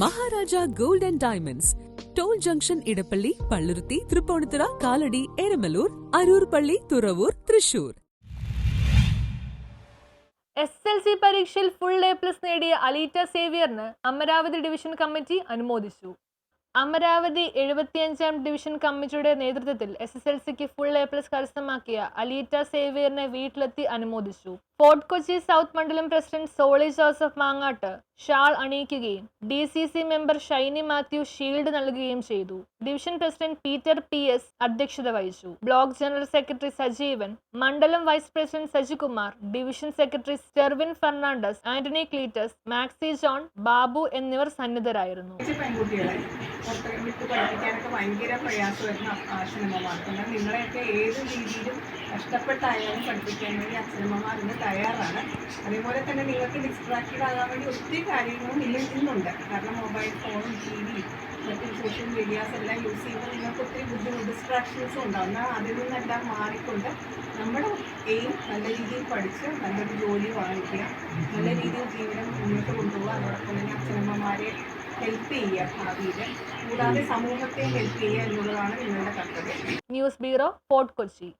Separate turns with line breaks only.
Maharaja gold and diamonds. Toll junction Edappally Palluruthy Tripunithura Kalady Eramalloor Aroor പള്ളി Thuravoor Thrissur.
S L C പരീക്ഷയിൽ full A plus നേടിയ അലീറ്റ സേവിയറിന് Amaravathi division committee അനുമോദിച്ചു. അമരാവതി എഴുപത്തിയഞ്ചാം division കമ്മിറ്റിയുടെ നേതൃത്വത്തിൽ എസ് എസ് എൽ സിക്ക് ഫുൾ എ പ്ലസ് കരസ്ഥമാക്കിയ അലീറ്റ സേവിയറിനെ വീട്ടിലെത്തി അനുമോദിച്ചു. ഫോർട്ട് കൊച്ചി സൗത്ത് മണ്ഡലം president Soli Joseph Mangattu shawl അണിയിക്കുകയും D C C member Shiny Mathew shield നൽകുകയും ചെയ്തു. Division president Peter P S അധ്യക്ഷത വഹിച്ചു. ബ്ലോക്ക് ജനറൽ സെക്രട്ടറി സജീവൻ മണ്ഡലം vice president Sajikumar division secretary Stervin Fernandez Antony Cletus Maxi John Babu എന്നിവർ സന്നിധരായിരുന്നു.
ഭയങ്കര പ്രയാസമായിരുന്നു എന്നാൽ നിങ്ങളെയൊക്കെ ഏത് രീതിയിലും കഷ്ടപ്പെട്ടായാലും പഠിപ്പിക്കാൻ വേണ്ടി അച്ഛനമ്മമാർ ഇന്ന് തയ്യാറാണ്. അതേപോലെ തന്നെ നിങ്ങൾക്ക് ഡിസ്ട്രാക്റ്റഡ് ആകാൻ വേണ്ടി ഒത്തിരി കാര്യങ്ങളും ഇന്ന് ഇന്നുണ്ട്. കാരണം മൊബൈൽ ഫോണും ടി വി മറ്റും സോഷ്യൽ മീഡിയാസ് എല്ലാം യൂസ് ചെയ്യുമ്പോൾ നിങ്ങൾക്ക് ഒത്തിരി ബുദ്ധിമുട്ട് ഡിസ്ട്രാക്ഷൻസും ഉണ്ടാവും. എന്നാൽ അതിൽ നിന്നെല്ലാം മാറിക്കൊണ്ട് നമ്മുടെ എയിം നല്ല രീതിയിൽ പഠിച്ച് നല്ലൊരു ജോലി വാങ്ങിക്കുക. നല്ല രീതിയിൽ ജീവിതം മുന്നോട്ട് കൊണ്ടുപോകുക അതോടൊപ്പം തന്നെ അച്ഛനമ്മമാരെ ഹെൽപ്പ് ചെയ്യുക ഭാവിയിൽ. കൂടാതെ സമൂഹത്തെ ഹെൽപ്പ് ചെയ്യുക എന്നുള്ളതാണ് നിങ്ങളുടെ കർത്തവ്യം.
News bureau Fort Kochi.